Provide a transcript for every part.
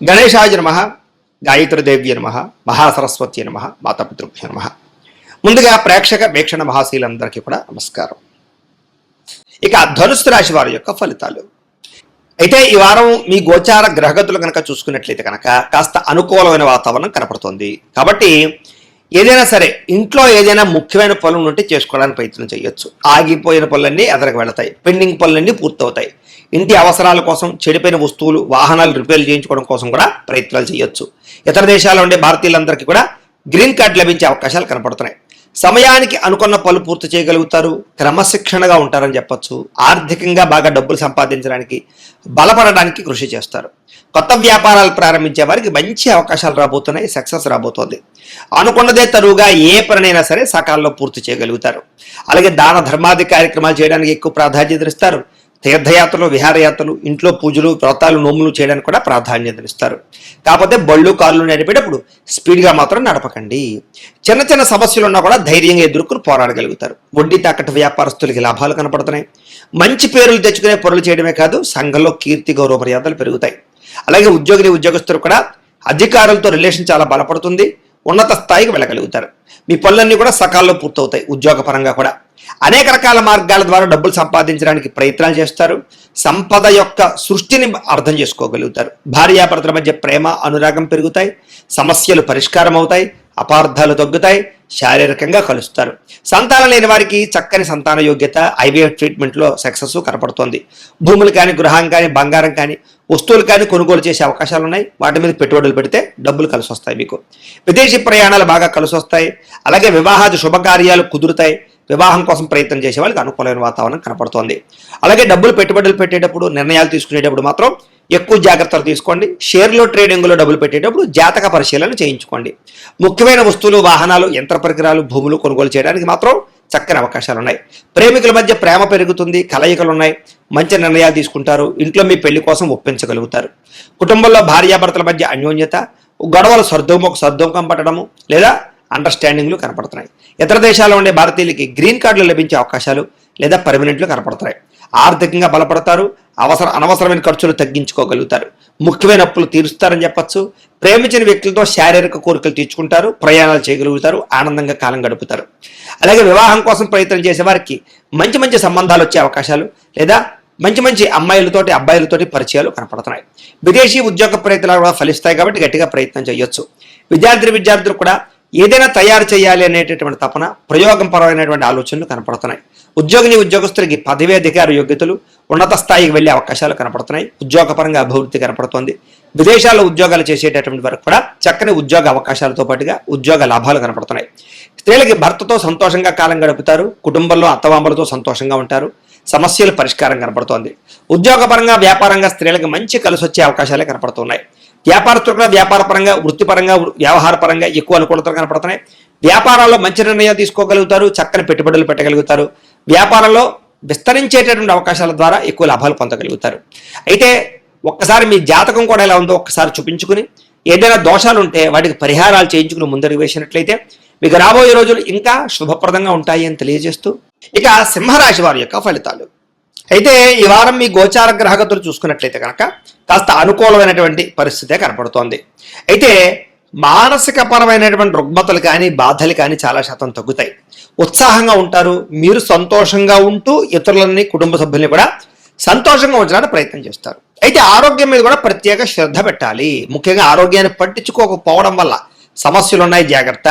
గణేశాయ నమ గాయత్రీదేవ్య నమ మహాసరస్వతి నమ మాతాపితృభ్య నమ. ముందుగా ప్రేక్షక వీక్షణ మహాశీలందరికీ కూడా నమస్కారం. ఇక ధనుసు రాశి వారి యొక్క ఫలితాలు. అయితే ఈ వారం మీ గోచార గ్రహగతులు కనుక చూసుకున్నట్లయితే కనుక కాస్త అనుకూలమైన వాతావరణం కనపడుతుంది. కాబట్టి ఏదైనా సరే ఇంట్లో ఏదైనా ముఖ్యమైన పనులు ఉంటే చేసుకోవడానికి ప్రయత్నం చేయొచ్చు. ఆగిపోయిన పనులన్నీ ఎదరకు వెళతాయి. పెండింగ్ పనులన్నీ పూర్తవుతాయి. ఇంటి అవసరాల కోసం చెడిపోయిన వస్తువులు వాహనాలు రిపేర్ చేయించుకోవడం కోసం కూడా ప్రయత్నాలు చేయొచ్చు. ఇతర దేశాల్లో ఉండే భారతీయులందరికీ కూడా గ్రీన్ కార్డు లభించే అవకాశాలు కనపడుతున్నాయి. సమయానికి అనుకున్న పనులు పూర్తి చేయగలుగుతారు క్రమశిక్షణగా ఉంటారని చెప్పొచ్చు ఆర్థికంగా బాగా డబ్బులు సంపాదించడానికి బలపడడానికి కృషి చేస్తారు. కొత్త వ్యాపారాలు ప్రారంభించే వారికి మంచి అవకాశాలు రాబోతున్నాయి సక్సెస్ రాబోతోంది. అనుకున్నదే తరువుగా ఏ పనినైనా సరే సకాలంలో పూర్తి చేయగలుగుతారు. అలాగే దాన ధర్మాది కార్యక్రమాలు చేయడానికి ఎక్కువ ప్రాధాన్యత ఇస్తారు. తీర్థయాత్రలు విహారయాత్రలు ఇంట్లో పూజలు వ్రతాలు నోములు చేయడానికి కూడా ప్రాధాన్యతనిస్తారు. కాకపోతే బళ్ళు కార్లు నడిపేటప్పుడు స్పీడ్గా మాత్రం నడపకండి. చిన్న చిన్న సమస్యలు ఉన్నా కూడా ధైర్యంగా ఎదుర్కొని పోరాడగలుగుతారు. వడ్డీ తాకట్టు వ్యాపారస్తులకి లాభాలు కనపడుతున్నాయి. మంచి పేర్లు తెచ్చుకునే పనులు చేయడమే కాదు సంఘంలో కీర్తి గౌరవ మర్యాదలు పెరుగుతాయి. అలాగే ఉద్యోగిని ఉద్యోగస్తులు కూడా అధికారులతో రిలేషన్ చాలా బలపడుతుంది. ఉన్నత స్థాయికి వెళ్ళగలుగుతారు. మీ పనులన్నీ కూడా సకాలంలో పూర్తవుతాయి ఉద్యోగపరంగా కూడా. అనేక రకాల మార్గాల ద్వారా డబ్బులు సంపాదించడానికి ప్రయత్నాలు చేస్తారు. సంపద యొక్క సృష్టిని అర్థం చేసుకోగలుగుతారు. భార్యాభర్తల మధ్య ప్రేమ అనురాగం పెరుగుతాయి. సమస్యలు పరిష్కారం అవుతాయి అపార్థాలు తగ్గుతాయి శారీరకంగా కలుస్తారు. సంతానం లేని వారికి చక్కని సంతాన యోగ్యత ఐవీఎఫ్ ట్రీట్మెంట్లో సక్సెస్ కనపడుతోంది. భూములు కానీ గృహం కానీ బంగారం కానీ వస్తువులు కానీ కొనుగోలు చేసే అవకాశాలు ఉన్నాయి వాటి మీద పెట్టుబడులు పెడితే డబ్బులు కలిసి వస్తాయి మీకు. విదేశీ ప్రయాణాలు బాగా కలిసి వస్తాయి అలాగే వివాహాది శుభకార్యాలు కుదురుతాయి. వివాహం కోసం ప్రయత్నం చేసే వాళ్ళకి అనుకూలమైన వాతావరణం కనపడుతోంది. అలాగే డబ్బులు పెట్టుబడులు పెట్టేటప్పుడు నిర్ణయాలు తీసుకునేటప్పుడు మాత్రం ఎక్కువ జాగ్రత్తలు తీసుకోండి. షేర్లో ట్రేడింగ్లో డబ్బులు పెట్టేటప్పుడు జాతక పరిశీలన చేయించుకోండి. ముఖ్యమైన వస్తువులు వాహనాలు యంత్ర పరికరాలు భూములు కొనుగోలు చేయడానికి మాత్రం చక్కని అవకాశాలు ఉన్నాయి ప్రేమికుల మధ్య ప్రేమ పెరుగుతుంది కలయికలు ఉన్నాయి మంచి నిర్ణయాలు తీసుకుంటారు. ఇంట్లో మీ పెళ్ళి కోసం ఒప్పించగలుగుతారు. కుటుంబంలో భార్యాభర్తల మధ్య అన్యోన్యత గొడవలు సర్దుముఖ సర్దుముఖం పట్టడము లేదా అండర్స్టాండింగ్లు కనపడుతున్నాయి. ఇతర దేశాల్లో ఉండే భారతీయులకి గ్రీన్ కార్డులు లభించే అవకాశాలు లేదా పర్మనెంట్లు కనపడుతున్నాయి. ఆర్థికంగా బలపడతారు అవసర అనవసరమైన ఖర్చులు తగ్గించుకోగలుగుతారు. ముఖ్యమైన అప్పులు తీరుస్తారని చెప్పచ్చు. ప్రేమించిన వ్యక్తులతో శారీరక కోరికలు తీర్చుకుంటారు. ప్రయాణాలు చేయగలుగుతారు. ఆనందంగా కాలం గడుపుతారు. అలాగే వివాహం కోసం ప్రయత్నం చేసే వారికి మంచి మంచి సంబంధాలు వచ్చే అవకాశాలు లేదా మంచి మంచి అమ్మాయిలతోటి అబ్బాయిలతోటి పరిచయాలు కనపడుతున్నాయి. విదేశీ ఉద్యోగ ప్రయత్నాలు కూడా ఫలిస్తాయి కాబట్టి గట్టిగా ప్రయత్నం చేయొచ్చు. విద్యార్థి విద్యార్థులు కూడా ఏదైనా తయారు చేయాలి అనేటటువంటి తపన ప్రయోగం పరమైనటువంటి ఆలోచనలు కనపడుతున్నాయి. ఉద్యోగిని ఉద్యోగస్తులకి పదవీ అధికార యోగ్యతలు ఉన్నత స్థాయికి వెళ్ళే అవకాశాలు కనపడుతున్నాయి. ఉద్యోగపరంగా అభివృద్ధి కనపడుతోంది. విదేశాల్లో ఉద్యోగాలు చేసేటటువంటి వరకు కూడా చక్కని ఉద్యోగ అవకాశాలతో పాటుగా ఉద్యోగ లాభాలు కనపడుతున్నాయి. స్త్రీలకి భర్తతో సంతోషంగా కాలం గడుపుతారు. కుటుంబంలో అత్తవాంబలతో సంతోషంగా ఉంటారు. సమస్యలు పరిష్కారం కనపడుతోంది. ఉద్యోగపరంగా వ్యాపారంగా స్త్రీలకు మంచి కలిసి వచ్చే అవకాశాలే కనపడుతున్నాయి. వ్యాపారస్తులు కూడా వ్యాపారపరంగా వృత్తిపరంగా వ్యవహారపరంగా ఎక్కువ అనుకూలతలు కనపడుతున్నాయి. వ్యాపారాల్లో మంచి నిర్ణయాలు తీసుకోగలుగుతారు. చక్కని పెట్టుబడులు పెట్టగలుగుతారు. వ్యాపారంలో విస్తరించేటటువంటి అవకాశాల ద్వారా ఎక్కువ లాభాలు పొందగలుగుతారు. అయితే ఒక్కసారి మీ జాతకం కూడా ఎలా ఉందో ఒక్కసారి చూపించుకుని ఏదైనా దోషాలు ఉంటే వాటికి పరిహారాలు చేయించుకుని ముందడుగు వేసినట్లయితే మీకు రాబోయే రోజులు ఇంకా శుభప్రదంగా ఉంటాయి అని తెలియజేస్తూ ఇక సింహరాశి వారి యొక్క ఫలితాలు. అయితే ఈ వారం మీ గోచార గ్రహగతులు చూసుకున్నట్లయితే కనుక కాస్త అనుకూలమైనటువంటి పరిస్థితే కనపడుతోంది. అయితే మానసిక పరమైనటువంటి రుగ్మతలు కానీ బాధలు కానీ చాలా శాతం తగ్గుతాయి. ఉత్సాహంగా ఉంటారు మీరు సంతోషంగా ఉంటూ ఇతరులని కుటుంబ సభ్యుల్ని కూడా సంతోషంగా ఉంచడానికి ప్రయత్నం చేస్తారు. అయితే ఆరోగ్యం మీద కూడా ప్రత్యేక శ్రద్ధ పెట్టాలి. ముఖ్యంగా ఆరోగ్యాన్ని పట్టించుకోకపోవడం వల్ల సమస్యలు ఉన్నాయి జాగ్రత్త.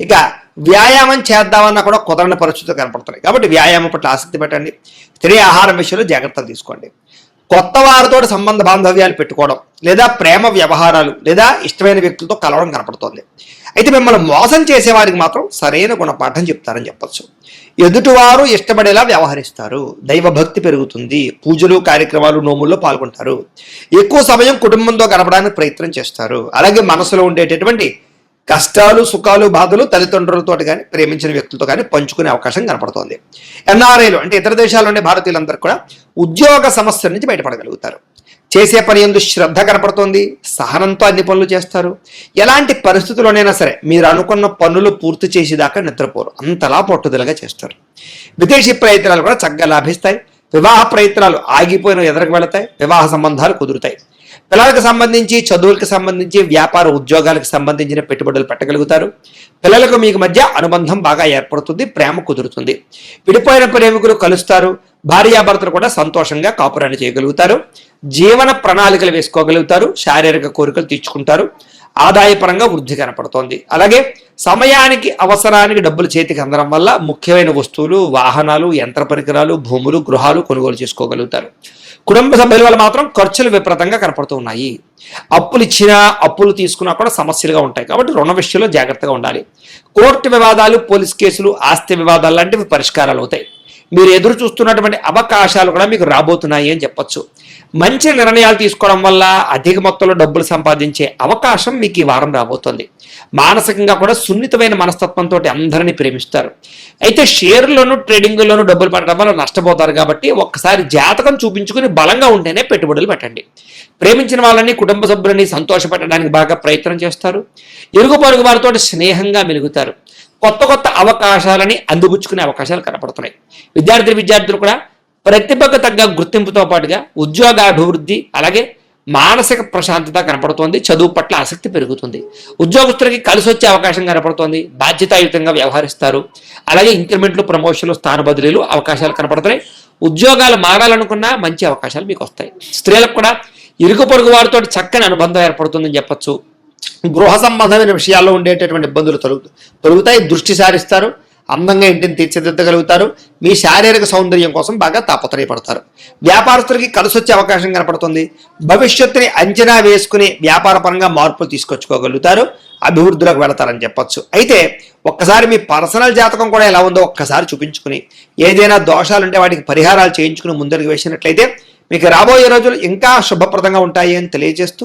ఇక వ్యాయామం చేద్దామన్నా కూడా కుదరని పరిస్థితులు కనపడుతున్నాయి. కాబట్టి వ్యాయామం పట్ల ఆసక్తి పెట్టండి. స్త్రీ ఆహారం విషయంలో జాగ్రత్తలు తీసుకోండి. కొత్త వారితో సంబంధ బాంధవ్యాలు పెట్టుకోవడం లేదా ప్రేమ వ్యవహారాలు లేదా ఇష్టమైన వ్యక్తులతో కలవడం కనపడుతోంది. అయితే మిమ్మల్ని మోసం చేసేవారికి మాత్రం సరైన గుణపాఠం చెప్తారని చెప్పొచ్చు. ఎదుటివారు ఇష్టపడేలా వ్యవహరిస్తారు. దైవభక్తి పెరుగుతుంది. పూజలు కార్యక్రమాలు నోముల్లో పాల్గొంటారు. ఎక్కువ సమయం కుటుంబంతో గడపడానికి ప్రయత్నం చేస్తారు. అలాగే మనసులో ఉండేటటువంటి కష్టాలు సుఖాలు బాధలు తల్లిదండ్రులతో కానీ ప్రేమించిన వ్యక్తులతో కానీ పంచుకునే అవకాశం కనపడుతోంది. ఎన్ఆర్ఐలు అంటే ఇతర దేశాల్లోని భారతీయులందరూ కూడా ఉద్యోగ సమస్యల నుంచి బయటపడగలుగుతారు. చేసే పని ఎందు శ్రద్ధ కనపడుతోంది సహనంతో అన్ని పనులు చేస్తారు. ఎలాంటి పరిస్థితుల్లోనైనా సరే మీరు అనుకున్న పనులు పూర్తి చేసేదాకా నిద్రపోరు అంతలా పట్టుదలగా చేస్తారు. విదేశీ ప్రయత్నాలు కూడా చక్కగా లాభిస్తాయి. వివాహ ప్రయత్నాలు ఆగిపోయిన ఎదురకు వెళతాయి వివాహ సంబంధాలు కుదురుతాయి. పిల్లలకు సంబంధించి చదువులకు సంబంధించి వ్యాపార ఉద్యోగాలకు సంబంధించిన పెట్టుబడులు పెట్టగలుగుతారు. పిల్లలకు మీకు మధ్య అనుబంధం బాగా ఏర్పడుతుంది ప్రేమ కుదురుతుంది. విడిపోయిన ప్రేమికులు కలుస్తారు భార్యాభర్తలు కూడా సంతోషంగా కాపురాన్ని చేయగలుగుతారు. జీవన ప్రణాళికలు వేసుకోగలుగుతారు శారీరక కోరికలు తీర్చుకుంటారు. ఆదాయపరంగా వృద్ధి కనపడుతోంది. అలాగే సమయానికి అవసరానికి డబ్బులు చేతికి అందడం వల్ల ముఖ్యమైన వస్తువులు వాహనాలు యంత్ర పరికరాలు భూములు గృహాలు కొనుగోలు చేసుకోగలుగుతారు. కుటుంబ సభ్యుల వల్ల మాత్రం ఖర్చులు విపరీతంగా కనపడుతూ ఉన్నాయి. అప్పులు ఇచ్చినా అప్పులు తీసుకున్నా కూడా సమస్యలుగా ఉంటాయి. కాబట్టి రుణ విషయంలో జాగ్రత్తగా ఉండాలి. కోర్టు వివాదాలు పోలీస్ కేసులు ఆస్తి వివాదాలు లాంటివి పరిష్కారాలు అవుతాయి. మీరు ఎదురు చూస్తున్నటువంటి అవకాశాలు కూడా మీకు రాబోతున్నాయి అని చెప్పొచ్చు. మంచి నిర్ణయాలు తీసుకోవడం వల్ల అధిక మొత్తంలో డబ్బులు సంపాదించే అవకాశం మీకు ఈ వారం రాబోతుంది. మానసికంగా కూడా సున్నితమైన మనస్తత్వంతో అందరినీ ప్రేమిస్తారు. అయితే షేర్లోను ట్రేడింగ్లోను డబ్బులు పెట్టడం వల్ల నష్టపోతారు కాబట్టి ఒక్కసారి జాతకం చూపించుకుని బలంగా ఉంటేనే పెట్టుబడులు పెట్టండి. ప్రేమించిన వాళ్ళని కుటుంబ సభ్యులని సంతోషపెట్టడానికి బాగా ప్రయత్నం చేస్తారు. ఇరుగు పొరుగు వారితో స్నేహంగా మెలుగుతారు. కొత్త కొత్త అవకాశాలని అందిపుచ్చుకునే అవకాశాలు కనపడుతున్నాయి. విద్యార్థి విద్యార్థులు కూడా ప్రతిభకు తగ్గ గుర్తింపుతో పాటుగా ఉద్యోగ అభివృద్ధి అలాగే మానసిక ప్రశాంతత కనపడుతోంది చదువు పట్ల ఆసక్తి పెరుగుతుంది. ఉద్యోగస్తులకి కలిసి వచ్చే అవకాశం కనపడుతోంది బాధ్యతాయుతంగా వ్యవహరిస్తారు. అలాగే ఇంక్రిమెంట్లు ప్రమోషన్లు స్థాన బదిలీలు అవకాశాలు కనపడుతున్నాయి. ఉద్యోగాలు మారాలనుకున్నా మంచి అవకాశాలు మీకు వస్తాయి. స్త్రీలకు కూడా ఇరుగు పొరుగు వారితో చక్కని అనుబంధం ఏర్పడుతుందని చెప్పొచ్చు. గృహ సంబంధమైన విషయాల్లో ఉండేటటువంటి ఇబ్బందులు తొలగు తొలుగుతాయి. దృష్టి సారిస్తారు. అందంగా ఇంటిని తీర్చిదిద్దగలుగుతారు. మీ శారీరక సౌందర్యం కోసం బాగా తాపత్రయపడతారు. వ్యాపారస్తులకి కలిసొచ్చే అవకాశం కనపడుతుంది. భవిష్యత్తుని అంచనా వేసుకుని వ్యాపారపరంగా మార్పులు తీసుకొచ్చుకోగలుగుతారు. అభివృద్ధిలోకి వెళతారని చెప్పొచ్చు. అయితే ఒక్కసారి మీ పర్సనల్ జాతకం కూడా ఎలా ఉందో ఒక్కసారి చూపించుకుని ఏదైనా దోషాలు ఉంటే వాటికి పరిహారాలు చేయించుకుని ముందరికి వేసినట్లయితే మీకు రాబోయే రోజులు ఇంకా శుభప్రదంగా ఉంటాయి అని తెలియజేస్తూ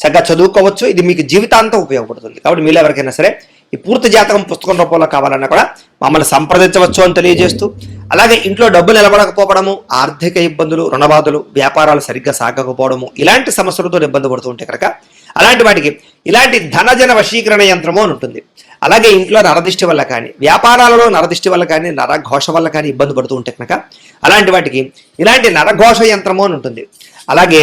చక్కగా చదువుకోవచ్చు. ఇది మీకు జీవితాంతం ఉపయోగపడుతుంది. కాబట్టి మీరు ఎవరికైనా సరే ఈ పూర్తి జాతకం పుస్తకం రూపంలో కావాలన్నా కూడా మమ్మల్ని సంప్రదించవచ్చు అని తెలియజేస్తూ అలాగే ఇంట్లో డబ్బులు నిలబడకపోవడము ఆర్థిక ఇబ్బందులు రుణబాధలు వ్యాపారాలు సరిగ్గా సాగకపోవడము ఇలాంటి సమస్యలతో ఇబ్బంది పడుతూ ఉంటే కనుక అలాంటి వాటికి ఇలాంటి ధనజన వశీకరణ యంత్రము అని ఉంటుంది. అలాగే ఇంట్లో నరదిష్టి వల్ల కానీ వ్యాపారాలలో నరదిష్టి వల్ల కానీ నరఘోష వల్ల కానీ ఇబ్బంది పడుతూ ఉంటే కనుక అలాంటి వాటికి ఇలాంటి నరఘోష యంత్రము అని ఉంటుంది. అలాగే